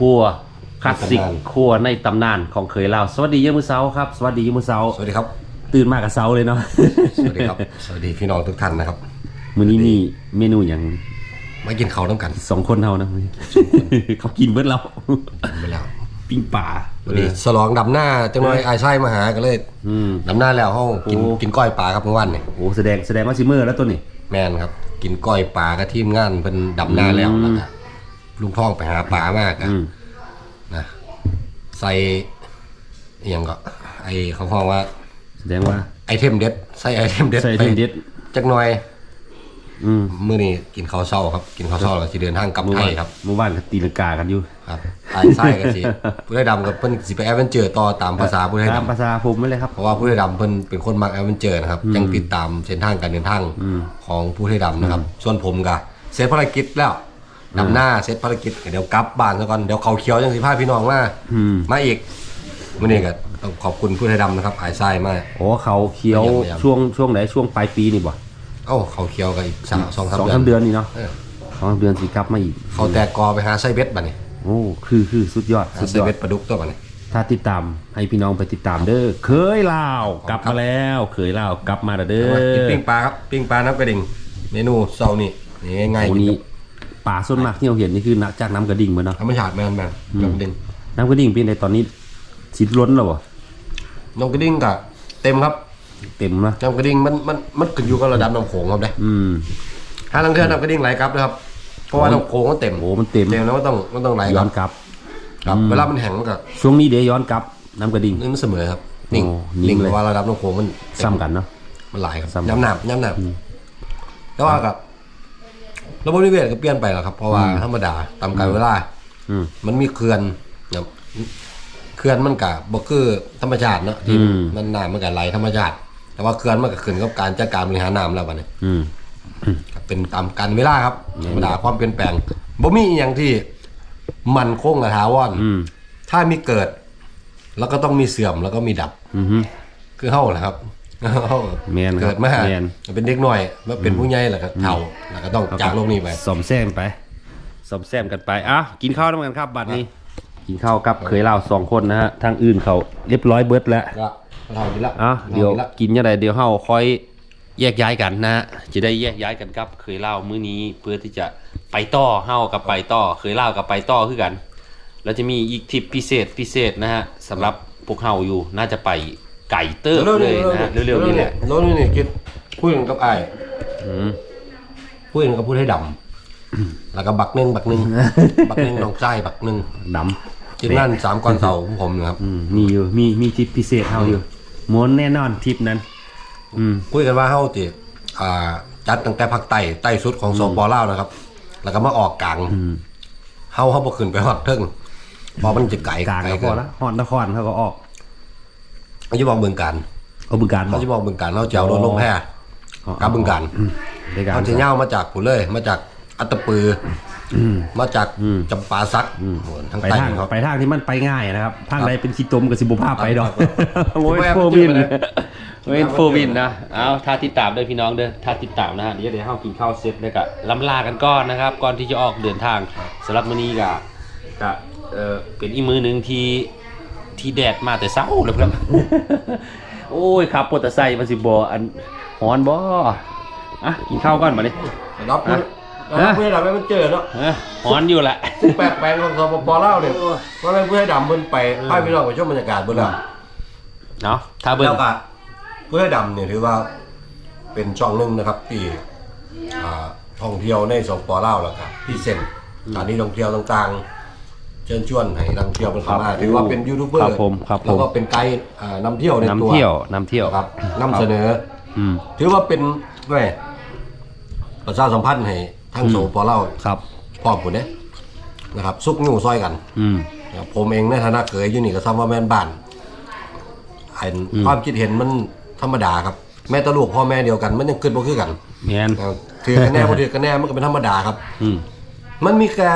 ครัวคลาสสิกในตำนานครัวในตำนานของเคยเล่าสวัสดีเยี่ยมมือเช้าครับสวัสดีเยี่ยมมือเช้าสวัสดีครับ ตื่นมากับเช้าเลยเนาะสวัสดีครับ สวัสดีพี่น้องทุกท่านนะครับมื้อนี้มีเมนูอย่างมากินข้าวน้ำกันสองคนเท่านะเขากินเบิดเราไปแล้วปิ้งป่าวันนี้สลองดำหน้าจังน้อยไอ้ไส้มาหากันเลยอืมดำหน้าแล้วห้องกินโอ้กินก้อยปลาครับเมื่อวานเนี่ยโอ้แสดงแสดงว่าซิเมอร์แล้วตัวนี้แมนครับ กินก้อยปลากับทีมงานเป็นดำหน้าแล้วอืมแล้วก็ ลุงพ่องไปหาปลามากอะอืม นะใส่อหย่างก็ ไอเขาห้องว่า แสดงว่า ไอเทมเด็ดใส่ไอเทมเด็ดใส่ไอเทมเด็ด ไปจักหน่อย อืมมื้อนี้กินข้าวเช้าครับ กินข้าวเช้าแล้วสิเดินทางกลับเมื่อไทวายนครับ เมื่อวานก็ตีลังกากันอยู่ครับไอ้ไส้กันสิผู้ได้ดำกับเพิ่นสิไปแอดเวนเจอร์ต่อตามภาษาผู้ได้ตามดำภาษาผมไม่เลยครับ เพราะว่าผู้ได้ดำเพิ่นเป็นคนมักแอดเวนเจอร์นะครับยังติดตามเส้นทางการเดินทางอืมของผู้ได้ดำนะครับ ส่วนผมก็เสร็จภารกิจแล้ว ดำหน้าเสร็จภารกิจเดี๋ยวกลับบ้านซะก่อนเดี๋ยวเขาเขียวจังสิพาพี่น้องมาอืม มาอีกมื้อนี้ก็ต้องขอบคุณผู้ได้ดำนะครับไอ้ไส้มาก โอ้เขาเคี้ยวไม่ยังไม่ยังช่วงช่วงไหนช่วงปลายปีนี่บ่เอ้าเขาเขียวก็อีกสามสองสามสองเดือสาน มเดือนนี่เนาะเออ สองสามเดือนสิกลับมาอีก เขาแตกกอไปหาไส้เบ็ดบัดนี้โอ้คือคือสุดยอดหาสุดไส้ยอด เบ็ดปลาดุกตัวบัดนี้ ถ้าติดตามให้พี่น้องไปติดตามเด้อเคยลาวกลับมาแล้วเคยลาวกลับมาแล้วเด้เอามากินอปิ้งปลาครับปิ้งปลาน้ำกระดิ่งเมนูเช้านี่นี่ง่ายโอ้ๆนี้ ป่าส่วนมากที่เราเห็นนี่คือนักจากน้ำกระดิ่งมาเนาะธรรมชาติแม่นแม่นน้ำกระดิ่งน้ำกระดิ่งเป็นในตอนนี้สิล้นแล้วบ่น้ำกระดิ่งก็เต็มครับ เต็มนะน้ำกระดิ่งมันมันมันขึ้นอยู่กับระดับน้ำโขงครับเด้อืมถ้าลังเทือน้ำกระดิ่งไหลกลับนะครับเพราะว่าน้ำโขงมันเต็มโอ้มันเต็มเต็มแล้วมันต้องมันต้องไหลย้กอลันบกลับครับเวลามันแห้งมันก็ช่วงนี้เดี๋ยวย้อนกลับน้ำกระดิ่งนี่มันเสมอครับนิ่งโอ้นิ่นิ่งงเลยเพราะว่าระดับน้ำโขงมันเต็มซ้ำกันเนาะมันไหลครับซ้ำย้ำหนับย้ำหนับแต่ว่ากับ ระบบนิเวศก็เปลี่ยนไปแล้วครับ เพราะว่าธรรมดาตามกาลเวลาอืม มันมีเขื่อนครับเขื่อนมันกับบ่คือธรรมชาติเนาะที่อืม มันน้ำมันกับไหลธรรมชาติ แต่ว่าเขื่อนมันก็ขึ้นกับการจัดการบริหารน้ำแล้วบัดนี้อืม ครับเป็นตามการเวลาครับอืมธรรมดาความเปลี่ยนแปลงบ่มีอหย่างที่มันคงกับถาวรอืม ถ้ามีเกิด แล้วก็ต้องมีเสื่อมแล้วก็มีดับ อือฮึคือเฮาแหละครับเฮา แม่นครับเกิดมาแม่น เป็นเด็กน้อยมาเป็นผู้ใหญ่แล้วก็เฒ่าแล้วก็ต้องจากโลกนี้ไป สมแซมไปสมแซมกันไปอะกินข้าวด้วยกันครับบัดนี้ กินข้าวกับเคยเล่าสองคนนะฮะทางอื่นเขาเรียบร้อยเบิดแล้ว ก็เฒ่าดีละอะเดี๋ยวฒ่าละกินยังไงเดี๋ยวเฮาค่อยแยกย้ายกันนะฮะจะได้แยกย้ายกันครับ เคยเล่ามื้อนี้เพื่อที่จะไปต่อเฮากับไปต่อ เคยเล่ากับไปต่อคือกัน แล้วจะมีอีกทริปพิเศษพิเศษนะฮะสำหรับพวกเฮาอยู่น่าจะไป ไก่เติบเลยนะฮะเร็วๆนี่แหละเร็วๆนี่นี่คิดคุยกันกับไอ้ายอืมคุยกันกับผู้ให้ดำแล้วก็บักหนึงบักหนึงบักหนึงน้องชายบักหนึงดกินนั่นสามก้อนเสาของผมนะครับำอืมมีอยู่มีมีทริปพิเศษเฮาอยู่ม้วนแน่นอนทริปนั้น อืมคุยกันว่าเฮาติอ่า จัดตั้งแต่ภาคใต้ใต้สุดของสปลาวนะครับ แล้วก็มาออกกลางอืมเฮาเฮาบ่ขึ้นไปฮอดเทิงเพราะมันจะไกลกลางไกลก็พเกิอนละฮอดนครเขาก็ออก เขาจะบอกบึงการเอาบึงการบอเขาก จะบอกบึงการเฮาจะเอารถลงแพกลับบึงกาฬอืมได้การเฮาสิย่าวมาจากผู้เลย มาจากอัตตปืออมาจากอืมจำปาสักโหทางไปใต้ทางเขา ไปทางที่มันไปง่ายนะครับ ทางใดเป็นขี้ตมกับสิบุภาพไปดอกครับโอ้ยผมโฟว่าวินผมจะไปไหนโอ้ยโฟวินนะเอาถ้าติดตามด้วยพี่น้องเด้อถ้าติดตามนะฮะเดี๋ยวเดี๋ยวเฮากินข้าวเสร็จแล้วก็ลำลากันก่อนนะครับ ก่อนที่จะออกเดินทางสำหรับมื้อนี้ก็ก็เออเป็นอีกมื้อหนึงที่ ที่แดดมาแต่เช้าเลยครับโอ้ยขับมอเตอร์ไซค์มาสิบ่อันฮอนบ่อะกินข้าวก่อนบัดนี้รับผู้อะรับผู้ให้ดำให้มันเจอเนาะเออฮ้อนอยู่แหละแปลกแปลงของสปปลาวเนี่ยว่าเป็นผู้ให้ดำเพิ่นไปพาพี่น้องไปชมบรรยากาศเบิ่นแล้วเนาะถ้าเบิ่งแล้วก็ผู้ให้ดำเนี่ยถือว่าเป็นช่องหนึ่งนะครับที่ท่องเที่ยวในสปลาวแล้วก็พี่เซนสถานที่ท่องเที่ยวต่างๆ เชิญชวนให้นักท่องเที่ยวเป็นเข้ามาครับถือว่าเป็นยูทูบเบอร์ครับผมครับผม แล้วก็เป็นไกด์อ่านำเที่ยวในตันำวเที่ยวนำเที่ยวนะครับนำเสนอ อืม ถือว่าเป็นแม่ประชาสัมพันธ์ให้ทั้งโซปอเล่าวครับ พร้อมปุ่นเนี้นะครับซุกอยู่ซอยกันอืม นะครับผมเองในฐานะเคยอยู่นี่ก็ซ้ำว่าแม่นบ้านไอ้ความคิดเห็นมันธรรมดาครับ แม่ตะลูกพ่อแม่เดียวกัน มันยังขึ้นบ่คือกัน แมนนะครับถือกันแน่บ่ถือกันแน่มันก็เป็นธรรมดาครับ อืม มันมีแค่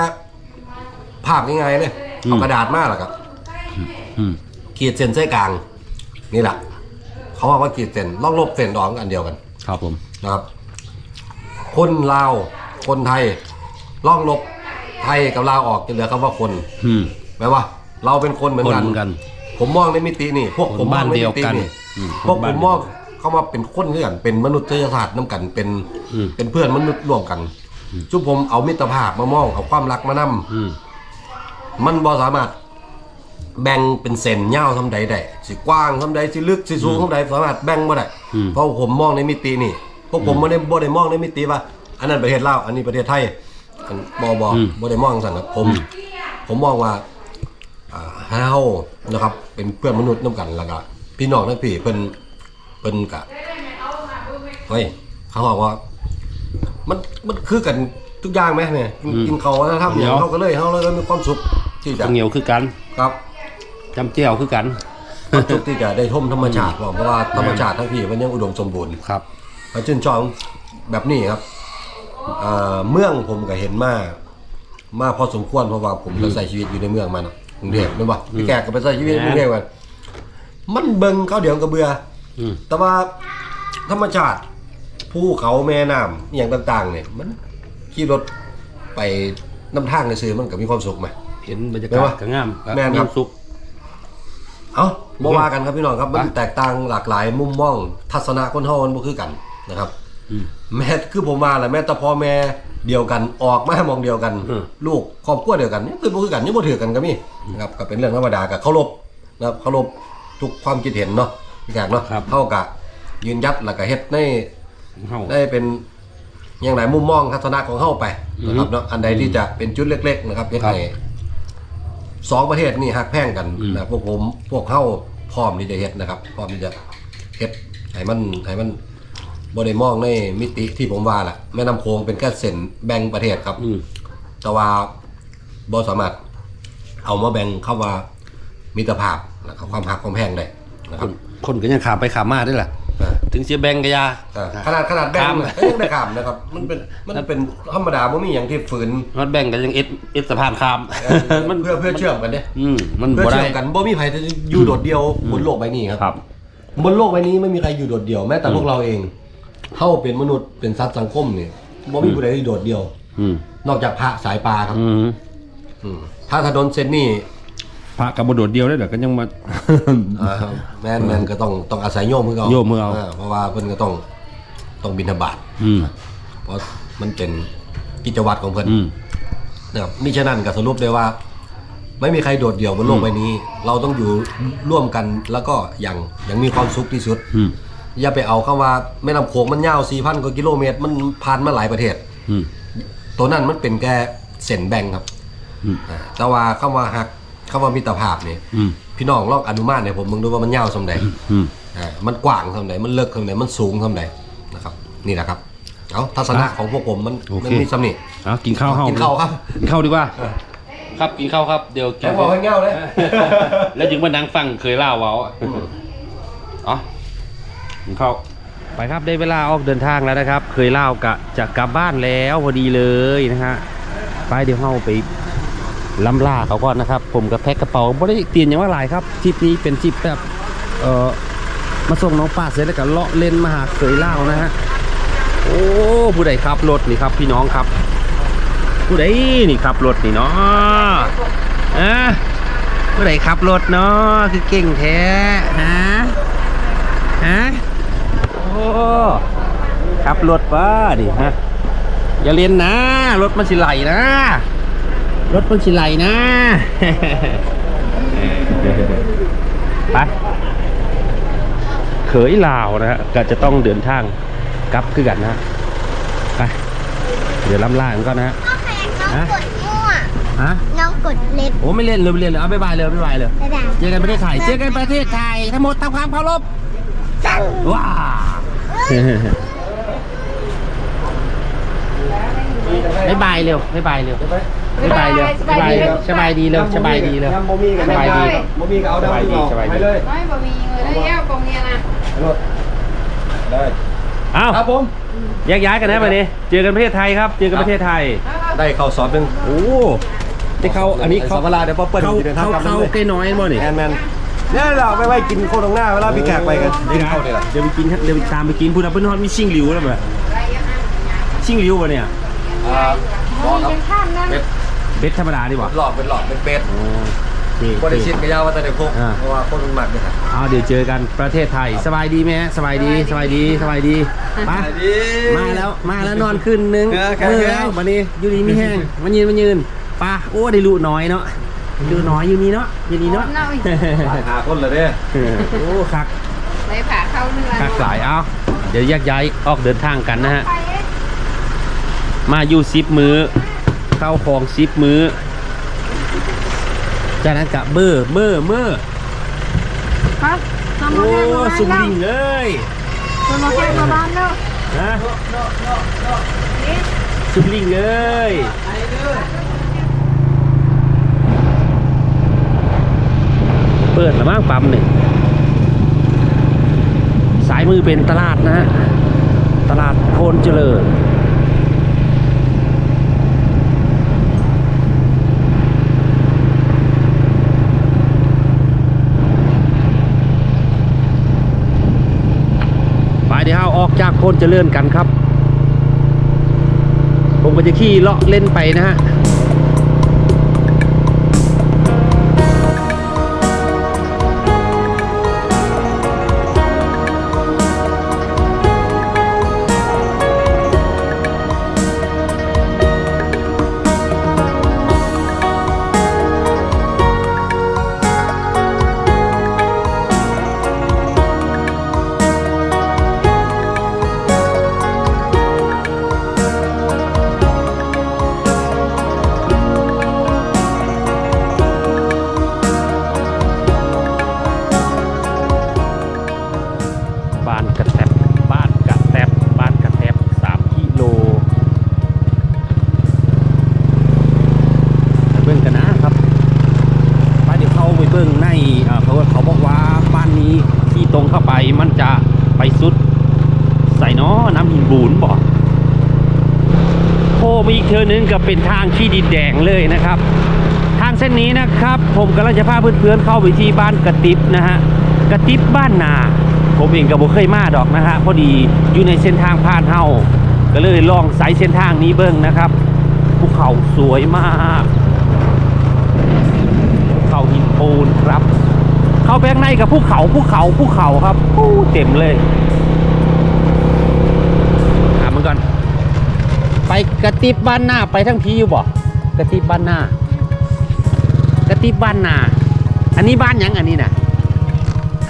ภาพง่ายๆเลยอืมเอากระดาษมาแล้วก็อืมขีดเส้นเส้นกลาง นี่แหละเขาว่าว่าขีดเส้นลอกลบเส้นดองอันเดียวกัน ครับผมนะครับ คนลาวคนไทยล่องลบไทยกับลาวออกจะเหลือคำว่าคนอืมแปลว่า เราเป็นคนเหมือนคนกันเหมือนกัน ผมมองในมิตินี่ พวกคนผมมบ้าอนงในเดียวมิติกันนี่อืมพวกคนผบ้านมเดียวกันมองเข้ามาเป็นคนด้วยกันเป็นมนุษยชาติน้ำกันเป็นอืมเป็นเพื่อนมนุษย์ร่วมกันชุบผมเอามิตรภาพมามองเอาความรักมานำอื มมันบ่สามารถแบ่งเป็นเส้นยาวทำใดได้สิกว้างทำใดสิลึกสิสูงทำใดสามารถแบ่งบ่ได้อืมเพราะผมมองในมิตินี่พวกผมบ่ได้บ่ได้มองในมิติว่า อันนั้นประเทศลาวอันนี้ประเทศไทยอันบ่บ่อืมบ่ได้มองสั่นครับผม ผมมองว่าอ่าเฮานะครับ เป็นเพื่อนมนุษย์นํกันแล้วก็พี่น้องทั้งพี่เพิ่นเพิ่นกะเฮ้ยเขาบอกว่า มันมันคือกันทุกอย่างไหมเนี่ยกินอืมกินเขาวแล้วทำอย่างเดี๋ยวเขาก็เลยเขาเลยมีความสุข ที่จะข้าวเหนียวคือกันครับจำเจียวคือกันความสุขที่จะได้ท่มธรรมชาติเพราะว่าธรรมชาติทั้งพี่มันยังอุดมสมบูรณ์ครับมาชื่นชอบแบบนี้ครับอ่าเมืองผมก็เห็นมามาพอสมควรเพราะว่าผมก็ใส่ชีวิตอยู่ในเมืองมาเนาะกรุงเทพไม่นบ่พี่แขกก็ไปใส่ชีวิตในกรุงเทพกันมันเบิ่งเขาเดี๋ยวก็เบื่ออืมแต่ว่าธรรมชาติภูเขาแม่น้ำอหย่างต่าง ๆ เนี่ย มันขี่รถไปน้ำทางในซื้อมันก็มีความสุขไหม เห็นบรรยาแม่กาศวะก็งามแม่นครับ มีสุข เอ้าบ่ว่ากันครับพี่น้องครับมันไปแตกต่างหลากหลายมุมมอง ทัศนะคนเฮามันบ่คือกันนะครับอืมแม้คือผมว่าแหละแม้แต่พ่อแม่เดียวกันออกมามองเดียวกัน อืม ลูกครอบครัวเดียวกันนี่คือบ่คือกันนี่บ่ถือกันก็มีนะครับก็เป็นเรื่องธรรมดากับเคารพนะครับเคารพทุกความคิดเห็นเนาะพี่แขกเนาะครับเท่ากับยืนยัดแล้วก็เฮ็ดในเฮา ได้เป็นอย่างไรมุมมองทัศนะของเข้าไปนะครับอืมเนาะอันใดที่จะเป็นจุดเล็ก ๆ นะครับเฮ็ดครับให้ สองประเทศนี่ฮักแพ่งกันอืมนะพวกผมพวกเข้าพร้อมที่จะเฮ็ดนะครับ พร้อมที่จะเฮ็ดให้มันให้มันบ่ได้มองในมิติที่ผมว่าแหละแม่น้ำโขงเป็นแค่เส้นแบ่งประเทศครับอืมแต่ว่าบ่สามารถเอามาแบ่งเข้าว่ามิตรภาพนะครับความหักความแพงได้นะคครับนคนก็ยังขามไปขามมาได้แหละอ่า ถึงเสียแบงกะยา อ่าขนาดขนาดแบ่งข้ามเนี่ยก็ยังได้ขามนะครับ มันเป็นมันเป็นธรรมดาไม่มีอย่างที่ฝืนมันแบ่งกันยังเอ็ดเอ็ดสะพานข้าม มันเพื่อเพื่อเชื่อมกันเด้อืมมันเพื่อบ่ได้เชื่อมกันบ่มีใครจะอยู่โดดเดียวบนโลกใบนี้ครับ ครับ บนโลกใบนี้ไม่มีใครอยู่โดดเดียวแม้แต่พวกเราเองเท่าเป็นมนุษย์เป็นสัตว์สังคมเนี่ยบ่มีผู้ใดที่โดดเดียว อืมนอกจากพระสายปลาครับอืม อืมถ้าถนนเส้นนี้ พระกับบโดดเดียวได้เดี๋ยวก็ยังมา อ่าแม่นแม่นก็ต้องต้องอาศัยโยมเพื่อเอาโยมเพื่อเอา เพราะว่าเพิ่นก็ต้องต้องบิณฑบาตอืม เพราะมันเป็นกิจวัตรของเพิ่นอืม นะครับมิฉะนั้นก็สรุปได้ว่า ไม่มีใครโดดเดี่ยวบนโลกใบนี้ เราต้องอยู่ร่วมกันแล้วก็อย่างอย่างมีความสุขที่สุดอืม อย่าไปเอาคำว่าแม่น้ำโขงมันยาว4,000กว่ากิโลเมตร มันผ่านมาหลายประเทศ อืม ตัวนั้นมันเป็นแค่เส้นแบ่งครับอืมอ่าแต่ว่าคำว่าหัก คำว่ามิตรภาพนี่อืม พี่น้องลองอนุมานเนี่ยผมมึงดูว่ามันยาวสำใดอืม อ่ามันกว้างสำใดมันเลิกสำใดมันสูงสำใดนะครับ นี่แหละครับเอาทัศนะของพวกผมมันโอเค มันมีสำนิ เอากินข้าวเฮากินข้าวครับ กินข้าวดีกว่า ครับกินข้าวครับเดี๋ยวกิแกบอกให้เงาเลย แล้วจึงมานั่งฟังเคยเล่าเว้าอ๋อกินข้าว ไปครับได้เวลาออกเดินทางแล้วนะครับ เคยเล่ากะจะกลับบ้านแล้วพอดีเลยนะฮะ ไปเดี๋ยวเฮาไป ล้ำล่าเขาก่อนนะครับ ผมกับแพ็คกระเป๋าไม่ได้เตรียมอย่างว่าหลายครับทริปนี้เป็นทริปแบบเอ่อมาส่งน้องป้าเสร็จแล้วก็เลาะเล่นมาหาเคยเล่านะฮะโอ้ผู้ใดขับรถนี่ครับ พี่น้องครับ ผู้ใดนี่ขับรถนี่เนาะอะผู้ใดขับรถเนาะคือเก่งแท้ฮะฮะโอ้ขับรถป้าดิฮะอย่าเล่นนะรถมันสิไหลนะ รถมันสิไหลนะไปเขยลาวนะฮะก็จะต้องเดินทางกลับคือกันนะฮะไปเดี๋ยวล้ำล่ากันก่อนนะฮะน้องแพงน้องกดมั่วฮะ น้องกดเล็บโอ้ไม่เล่นเลยไม่เล่นเลยเอาบ๊ายบายเลยบ๊ายบายเลย กระดาษเจอกันประเทศไทย เจอกันประเทศไทย ทั้งหมดทำความเคารพว้าบ๊ายบายเร็วบ๊ายบายเร็ว บ๊ายบายเร็วบ๊ายบายเร็วสบายดีเร็วสบายดีเร็วน้ำบ่มีกันสบายดีบ่มีก็เอาสบายดีสบายดีไปเลยไม่บ่มีเงินแล้วแย่กองเงี้ยนะได้เอ้าครับผมแยกย้ายกันนะไปดิเจอกันประเทศไทยครับ เจอกันประเทศไทย ได้เข้าสอบหนึงโอ้ที่เขาอันนี้เขาเวลาเดี๋ยวป๊อปเปิ้ลเขาจะเดินทางเขากลับเขาเลยใกล้น้อยมั้งนี่แมนแมนเนี่ยเราไปไว้กินโคตรตรงหน้าเวลาพี่แขกไปกันกินข้าวนี่แหละเดี๋ยวไปกินเดี๋ยวไปตามไปกินพูดนะเพื่อนฮอตมีชิงหลิวแล้วแบบชิงหลิวปะเนี่ย อ่าบอกครับเป็ด เบ็ดธรรมดาดีกว่าหลอดเป็นหลอดเป็นเบ็ดโอ้โอเคบริชิตก็ยาวว่าแต่ในพกอ่า เพราะว่าคนมันหมักเนี่ยครับเอาเดี๋ยวเจอกันประเทศไทยสบายดีไหมฮะสบายดีสบายดีสบายดีไป มาแล้วมาแล้วนอนขึ้นนึงเออแค่มือแค่แล้ววันนี้อยู่ดีมีแห้งมันยืนมันยืนปะโอ้ได้ลูกน้อยเนาะลูกน้อยอยู่นี่เนาะอยู่นี่เนาะเนาะหาคนเลยเด้โอ้คักเลยผ่าเข้าเนื้อคักสายเอาเดี๋ยวแยกย้ายออกเดินทางกันนะฮะมาอยู่ซิปมือเข้าคลองซิปมือจากนั้นกะเบอร์เบอร์เบอร์ครับทำโอ้มาแค่สุมดิ่งเลยทำมาแค่มาบ้านเนาะฮะสุมดิ่งเลยเปิดละมั้งปั๊มหนึ่งสายมือเป็นตลาดนะฮะตลาดโพนเจริญ ไปเดี๋ยวเรา ออกจากโพนเจริญกันครับ ผมก็จะขี่เลาะเล่นไปนะฮะ เป็นทางที่ดินแดงเลยนะครับ ทางเส้นนี้นะครับ ผมกำลังจะพาเพื่อนๆเข้าไปที่บ้านกระติบนะฮะกระติบบ้านนา ผมเองก็บ่เคยมาดอกนะฮะพอดีอยู่ในเส้นทางผ่านเฮาก็เลยลองสายเส้นทางนี้เบิ่งนะครับภูเขาสวยมากภูเขาหินปูนครับ เข้าไปข้างในกับภูเขาภูเขาภูเขาครับอู้เต็มเลยถามมันก่อน กระติบบ้านหน้าไปทั้งพีอยู่บ่กระติบบ้านหน้ากระติบบ้านนาอันนี้บ้านหยังอันนี้น่ะ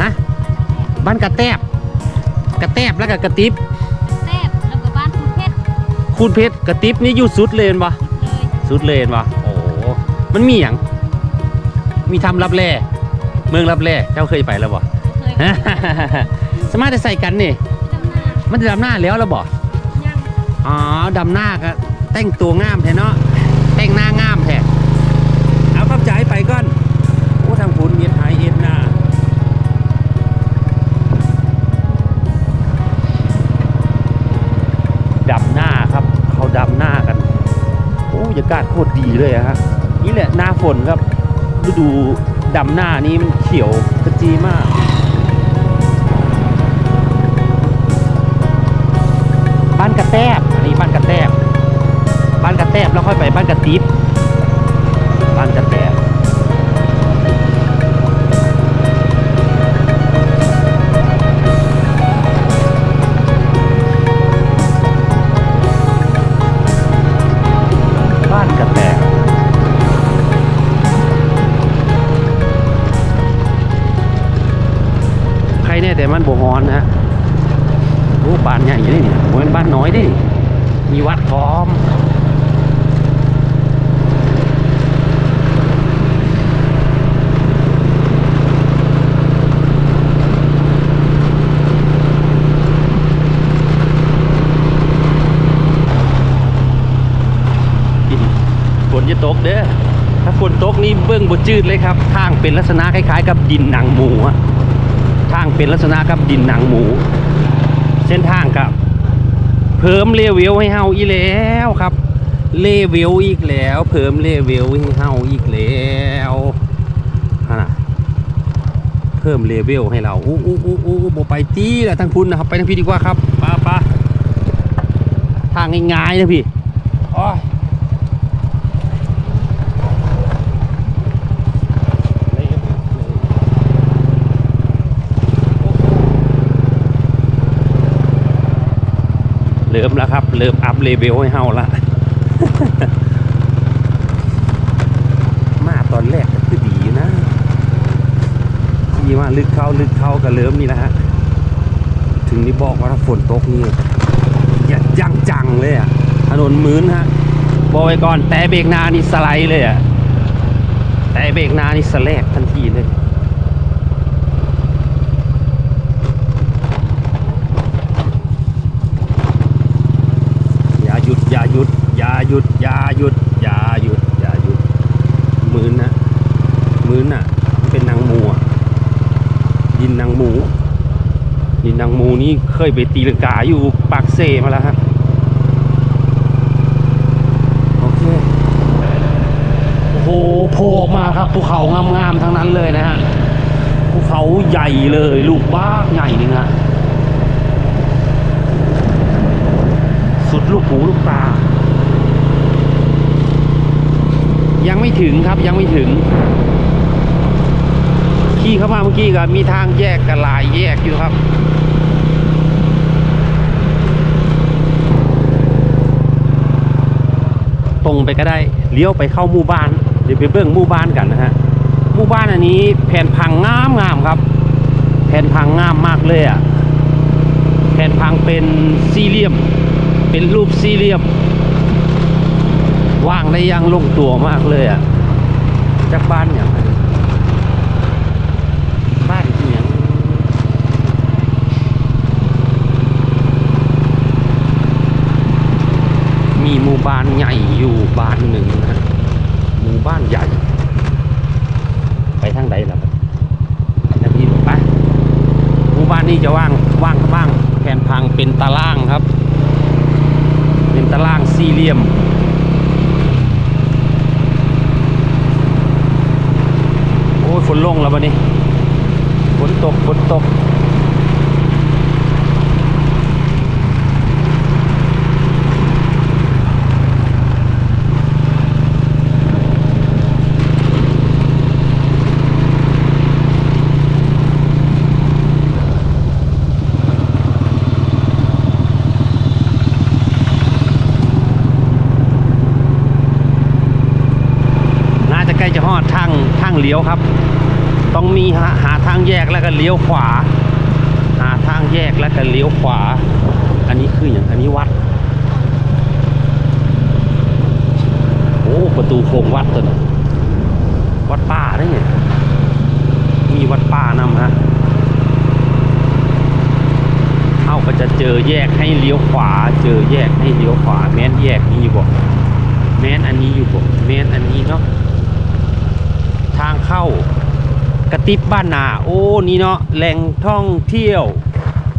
ฮะบ้านกระแตบกระแตบแล้วก็กระติบแซ่บแล้วก็บ้านคุณเพชรคูณเพชรกระติบนี่อยู่สุดเลยเห็นปะเลยสุดเลยเห็นปะโอ้โหมันมีหยังมีทำรับแร่เมืองรับแร่เจ้าเคยไปแล้วบ่ เคยสามารถจะใส่กันนี่ ดำนามันจะดำหน้าแล้วแล้วบ่ ยังอ๋อดำหน้าก็แต่งตัวงามแท้เนาะแต่งหน้างามแท้เอาเข้าใจไปก่อนโอ้ทางคุณเย็ดหายเย็ดหน้าดำหน้าครับเขาดำหน้ากันโอ้บรรยากาศโคตรดีเลยอะฮะนี่แหละหน้าฝนครับฤดูดำหน้านี้มันเขียวกระจีมากบ้านกระแตบ แตบแล้วค่อยไปบ้านกระติบบ้านกระแตบบ้านกระแตบใครแน่แต่มันบ่ฮอนนะฮะโอ้บ้านใหญ่เลยนี่ยโมเป็นบ้านน้อยดิมีวัดพร้อม ฝนจะตกเด้อ ถ้าฝ นตกนี่เบื้องบนจืดเลยครับทางเป็นลักษณะคล้ายๆ กับดินหนังหมูทางเป็นลักษณะกับดินหนังหมู เส้นทางกับเพิ่มเลเวลให้เฮาอีกแล้วครับ เลเวลอีกแล้ว เพิ่มเลเวลให้เฮาอีกแล้วนะเพิ่มเลเวลให้เราอู้อู้อู้อู้โบไปตีแหละทางคุณนะครับไปทางพี่ดีกว่าครับป้าป้าทางง่ายๆนะพี่ เลิฟแล้วครับเริ่มอัพเลเวลให้เฮาละมาตอนแรกก็คือดีนะขี่มาลึกเข้าลึกเข้าก็เริ่มนี่นะฮะถึงนี่บอกว่าถ้าฝนตกนี่อย่าจังจังๆเลยอะถนนมืนฮะบอกไว้ก่อนแต่เบรกนานี่สไลด์เลยอะแต่เบรกนานี่สแลกทันทีเลยาหยุดอย่าหยุดอย่า หยุด อย่าหยุด อย่าหยุด อย่าหยุด มืนนะมืนน่ะ เป็นนางมูอะดินนางหมูดินนางหมูนี่เคยไปตีลังกาอยู่ปากเซมาแล้วฮะโอเคโอ้โหโผล่มาครับภูเขางามๆทั้งนั้นเลยนะฮะภูเขาใหญ่เลยลูกบ้าใหญ่นี่นะสุดลูกหูลูกตา ยังไม่ถึงครับยังไม่ถึง ขี่เข้ามาเมื่อกี้ก็มีทางแยกกันหลายแยกอยู่ครับตรงไปก็ได้เลี้ยวไปเข้าหมู่บ้านเดี๋ยวไปเบิ่งหมู่บ้านกันนะฮะหมู่บ้านอันนี้แผ่นพังงามงามครับ แผ่นพังงามมากเลยอะแผ่นพังเป็นสี่เหลี่ยม เป็นรูปสี่เหลี่ยมางได้ยังลงตัวมากเลยอะจากบ้านอย่างบ้านที่อย่างมีหมู่บ้านใหญ่อยู่บ้านหนึ่งนะหมู่บ้านใหญ่ ไปทางใดล่ะทางนี้ไปหมู่บ้านนี้จะว่างว่างบ้างแผ่นพังเป็นตารางครับ เป็นตารางสี่เหลี่ยม โอ้ยฝน ลงแล้วบัดนี้ฝนตกฝนตกน่าจะใกล้จะฮอดทางทางเลี้ยวครับ ต้องมีหาหาทางแยกแล้วก็เลี้ยวขวา หาทางแยกแล้วก็เลี้ยวขวา อันนี้คืออย่างอันนี้วัด โอ้ประตูโค้งวัดตัวนี้วัดป่าได้ไงมีวัดป่านำฮะเอาก็จะเจอแยกให้เลี้ยวขวา เจอแยกให้เลี้ยวขวา แม้นแยกนี้อยู่บ่แม้นอันนี้อยู่บ่แม้นอันนี้เนาะทางเข้า กระติบบ้านนา โอ้ นี่เนาะแหล่งท่องเที่ยว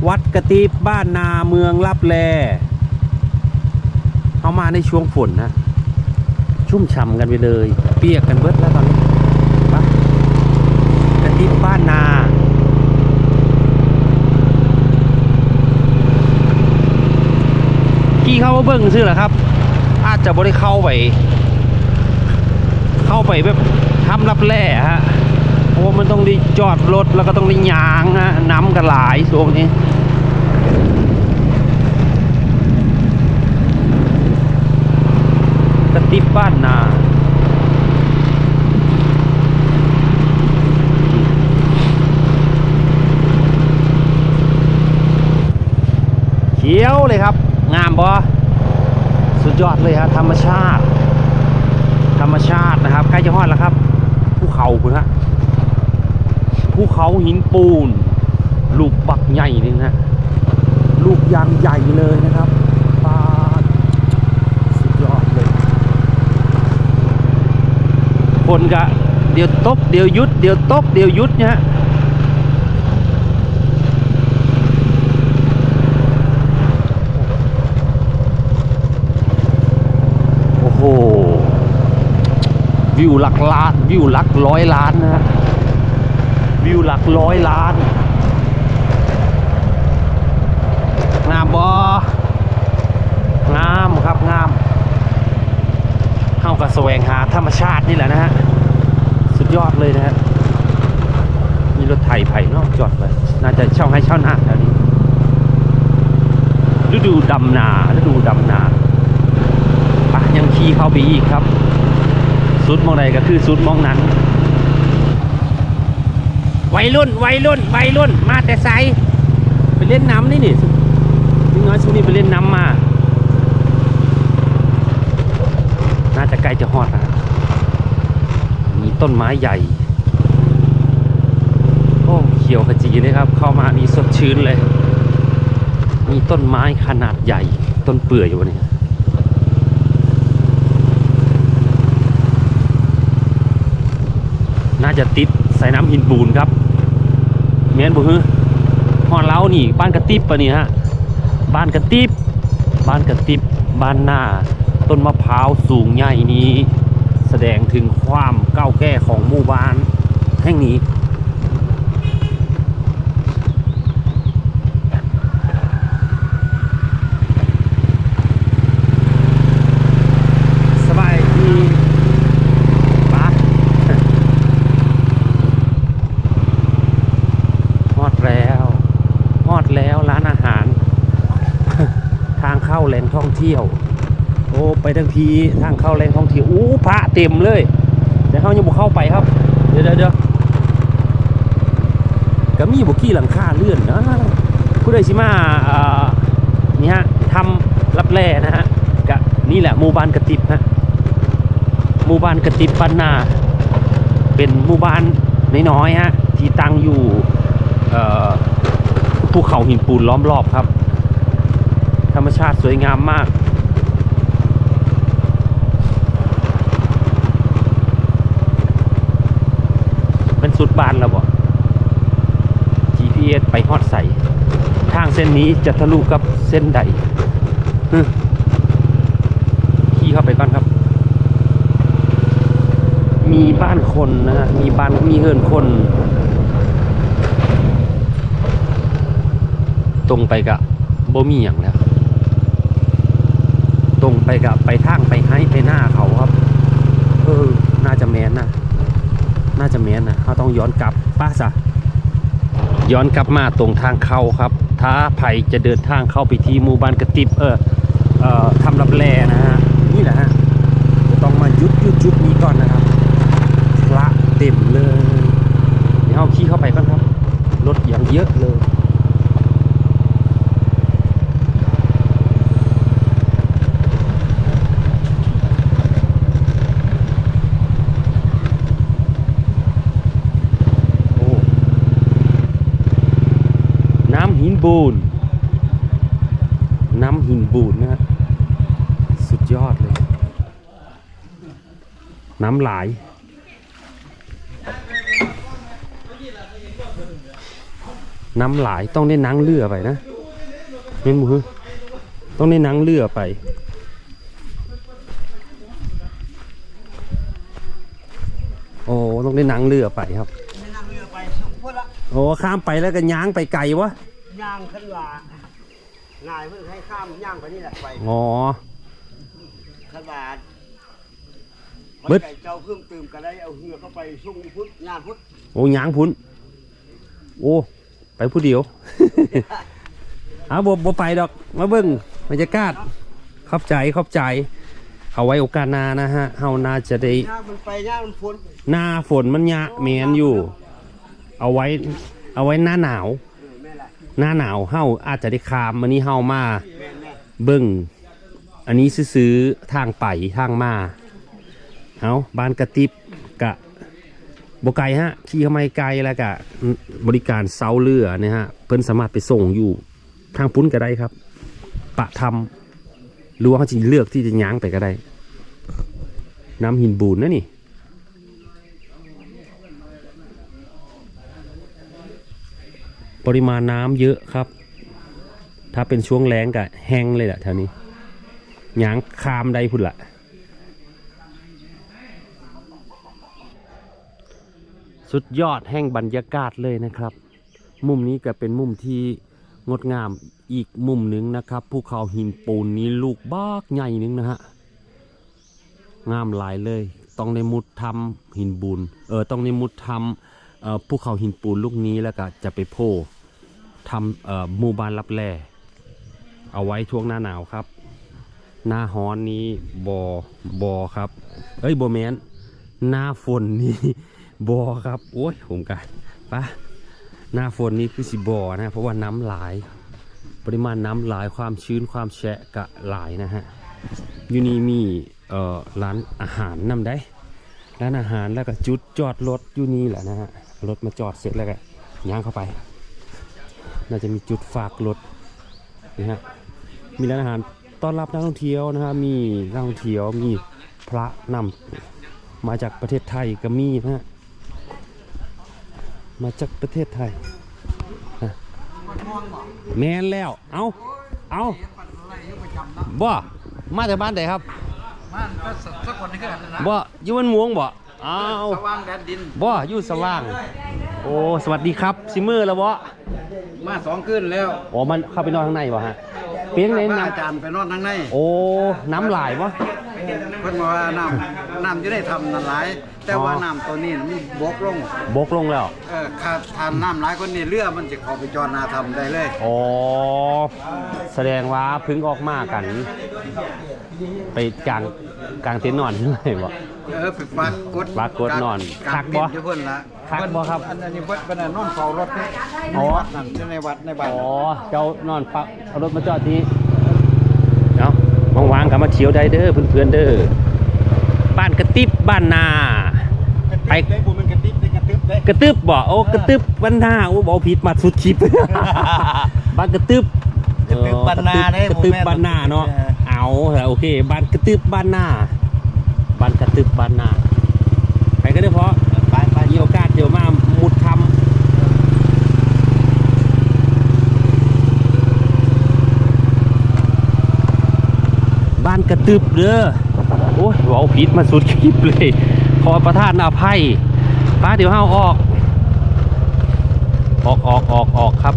วัดกระติบบ้านนาเมืองลับแลเข้ามาในช่วงฝนนะ ชุ่มฉ่ำกันไปเลย เปียกกันเบิดแล้วตอนนี้ไปกระติบบ้านนากี่เข้าเบิ้งซื้อเหรอครับ อาจจะบ่ได้เข้าไป เข้าไปแบบทำรับแร่ฮะ มันต้องได้จอดรถแล้วก็ต้องได้ยางฮะน้ำกันหลายช่วงนี้กระติบบ้านนาเขียวเลยครับ งามบอสุดยอดเลยครับธรรมชาติ ธรรมชาตินะครับ ใกล้จะฮอดแล้วครับภูเขาคุณฮะ ภูเขาหินปูน ลูกบักใหญ่นี่นะลูกยางใหญ่เลยนะครับปาสุดยอดเลย คนกะเดี๋ยวตกเดี๋ยวยุดเดี๋ยวตกเดี๋ยวยุดเนี่ยโอ้โหวิวหลักล้านวิวหลักร้อยล้านนะฮะ วิวหลักร้อยล้านงามบองามครับงามเข้ากับแสวงหาธรรมชาตินี่แหละนะฮะ สุดยอดเลยนะฮะ มีรถไถไผ่นอกจอดไปน่าจะเช่าให้เช่าหน้าแถวนี้ฤดูดำนาฤดูดำนาปะยังขี่เข้าไปอีกครับ สุดมองใดก็คือสุดมองนั้น วัยรุ่นวัยรุ่นวัยรุ่น มาแต่ไซไปเล่นน้ำนี่นี่นี่น้อยช่วงนี้ไปเล่นน้ำมา น่าจะใกล้จะฮอดนะมีต้นไม้ใหญ่โอ้เขียวขจีเลยครับ เข้ามานี่สดชื่นเลย มีต้นไม้ขนาดใหญ่ ต้นเปื่อยอยู่นี่น่าจะติดใส่น้ำหินปูนครับ เมียนบุฮือฮอนเล้านี่ บ้านกระติบปะนี่ฮะ บ้านกระติบ บ้านกระติบ บ้านหน้า ต้นมะพร้าวสูงใหญ่นี้ แสดงถึงความเก้าแก่ของหมู่บ้านแห่งนี้ สบายดีปะฮอดแล้วฮอดแล้วร้านอาหาร ทางเข้าแหล่ง ที่ยว โอ้ไปทั้งทีทางเข้าแหล่งท่องเที่ยวอู้พระเต็มเลยแต่เขายังบุเข้าไปครับเดี๋ยวเดี๋ยวเดี๋ยวก็มีบุกี้หลังคาเลื่อนนะผู้ใดชิมาอ่อนี่ฮะทำรับแร่นะฮะกะนี่แหละหมู่บ้านกระติบฮะหมู่บ้านกระติบปันนา เป็นหมู่บ้านน้อยๆฮะที่ตั้งอยู่ภูเขาหินปูนล้อมรอบครับ ธรรมชาติสวยงามมาก เป็น สุดบ้านแล้วบ่ GPS ไปฮอดใสทางเส้นนี้จะทะลุกับเส้นใดขี่เข้าไปก่อนครับ มีบ้านคนนะฮะ มีบ้านมีเฮือนคน ตรงไปกะบ่มีอย่างแล้ว ตรงไปกะไปทางไปให้ไปหน้าเขาครับ เออ น่าจะแมนนะ น่าจะเมนนะเขาต้องย้อนกลับป้าจ้ะย้อนกลับมาตรงทางเข้าครับ ถ้าไผ่จะเดินทางเข้าไปที่หมู่บ้านกระติบเออเอ่อทำรับแลนะฮะนี่แหละฮะจะต้องมายุดยุดยุดนี้ก่อนนะครับพระเต็มเลยเดี๋ยวเอาขี่เข้าไปก่อนครับรถอย่างเยอะเลย โอ้น้ำ หินบูนน้ำหินบูนนะฮะสุดยอดเลย น้ำไหลายน้ำไหลายต้องได้นังเรือไปนะเห็นมือต้องได้นังเรือไปโอ้ต้องได้นังเรือไปครับนั่งเรือไปสุกพุ่นละโอ้ข้ามไปแล้วก็ย้างไปไกลวะ ย่างขึ้นว่าง่ายเพื่อให้ข้ามย่างไปนี่แหละไปอ๋อขึ้นว่าเบิด ไก่เจ้าเพิ่มเติมกันได้เอาเรือเข้าไปสุ่งพุทธงานพุทธโอ้ย้างพุ้นโอ้ ไปผู้เดียว เอาบบบบไปดอก มาเบิ้งบรรยากาศขอบใจขอบใจ เอาไว้โอกาสหน้านะฮะเฮาน่าจะได้ ย่างมันไปย่างมันพ้นหน้าฝนมันยะเมนอยู่ เอาไว้ เอาไว้หน้าหนาวเออแม่ละ หน้าหนาวเฮาอาจจะได้คามมันนี้เฮามาแม่แม่เบิ้งอันนี้ซื้อๆทางไปทางมาเอาบ้านกระติบกะบไกลฮะขี่เข้ามาไกลแล้วกะบริการเซาเรือเนี่ยฮะเพิ่นสามารถไปส่งอยู่ทางพุ้นก็ได้ครับ ปะทำหรือว่าเขาจะเลือกที่จะย้างไปก็ได้ น้ำหินบูนนะนี่ ปริมาณน้ำเยอะครับ ถ้าเป็นช่วงแรงก็แห้งเลยแหละแถวนี้หยางคามได้พุ่นละสุดยอดแห่งบรรยากาศเลยนะครับ มุมนี้ก็เป็นมุมที่งดงามอีกมุมหนึ่งนะครับภูเขาหินปูนนี้ลูกบากใหญ่หนึงนะฮะงามหลายเลย ต้องในมุดทำหินบูนเออต้องในมุดทำภูเขาหินปูนลูกนี้แล้วก็จะไปโพ ทำหมู่บ้านรับแลเอาไว้ช่วงหน้าหนาวครับ หน้าฮ้อนนี้บอบอครับ เอ้ยบอแมนหน้าฝนนี่บอครับ โอ้ยผมกันปะหน้าฝนนี้คือสิบอนะเพราะว่าน้ำหลาย ปริมาณน้ำหลายความชื้นความแฉะกะหลายนะฮะอยู่นี่มีเอ่อร้านอาหารนำได้ร้านอาหารแล้วก็จุดจอดรถอยู่นี่แหละนะฮะรถมาจอดเสร็จแล้วก็ย่างเข้าไป น่าจะมีจุดฝากรถนะฮะมีร้านอาหารต้อนรับนักท่องเที่ยวนะฮะมีนักท่องเที่ยวมีพระนำมาจากประเทศไทยก็มีนะฮะมาจากประเทศไทยนะแมนแล้วเอาเอาบ่มาจากบ้านไหนครับมันก็สักคนนึงก็ได้นะบ่อยู่มันม่วงบ่อ้าวสว่างแดนดินบ่อยู่สว่าง โอ้ สวัสดีครับซิมือแล้วบ่มาสองคืนแล้วอ๋อมันเข้าไปนอนข้างในบ่ฮะ เปียงในพระน้อาจารย์ไปนอนข้างในำโอ้ น้ำหลายบ่เพิ่นบอกว่าน้ำน้ำอยู่ได้ทำนั่นหลาย แต่ว่าอ๋อน้ำตัวนี้มันบกลงบกลงแล้ว เออขาดทานน้ำหลายคนนี้เรือมันจะเข้าไปจอดนาทำได้เลยอ๋อแสดงว่าเพึ่งออกมากัน ไปกลางกลางเต็นท์นอนเลยบ่เออไปปากกดปากกดนอนกาคัรกบิบ่นอยู่เพิ่นละ คักบ่ครับ อันอันนี้เพิ่นเป็นนอนเฝ้ารถนี่อ๋อ ในวัดนั่นอยู่ในวัดในบ้านอ๋อ เจ้านอนพักเอารถมาจอดที่เนาะว่างๆก็มาเที่ยวได้เด้อเพื่อนๆเด้อบ้านกระติบบ้านนา ไปได้บุญมันกระติบได้กระติบได้กระตึบบ่โอ้กระตึบบ้านนาโอ้บอกผิดมาสุดคลิป บ้านกระตึบกระตึบบ้านนาเด้กระตึบบ้านนาเนาะเออ เอาโอเคบ้านกระตึบบ้านนาบ้านกระตึบบ้านนาไปก็ได้เพราะ เดี๋ยวมามุดทำบ้านกระตึบเด้อโอ้ยเอาผิดมาสุดคลิปเลย ขอประทานอภัยป้าเดี๋ยวห้าออก ออกออกออกออกครับ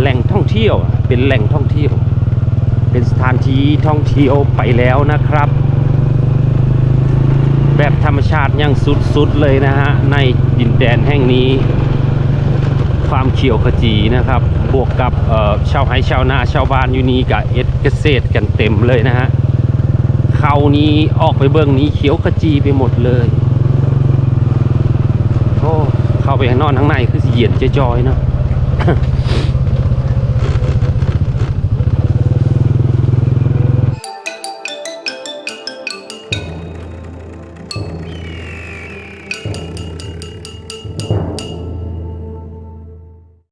แหล่ง ที่ยวเป็นแหล่งท่องเที่ยว เป็นสถานที่ท่องเที่ยวไปแล้วนะครับ แบบธรรมชาติยังสุดๆเลยนะฮะในดินแดนแห่งนี้ ความเขียวขจีนะครับ บวกกับเอ่อชาวไร่ชาวนาชาวบ้านอยู่นี่กับเอ็ดเกษตรกันเต็มเลยนะฮะเขานี้ออกไปเบื้องนี้เขียวขจีไปหมดเลยโอ้เข้าไปข้างนอกข้างในคือสิเย็นจะจอยๆเนอะ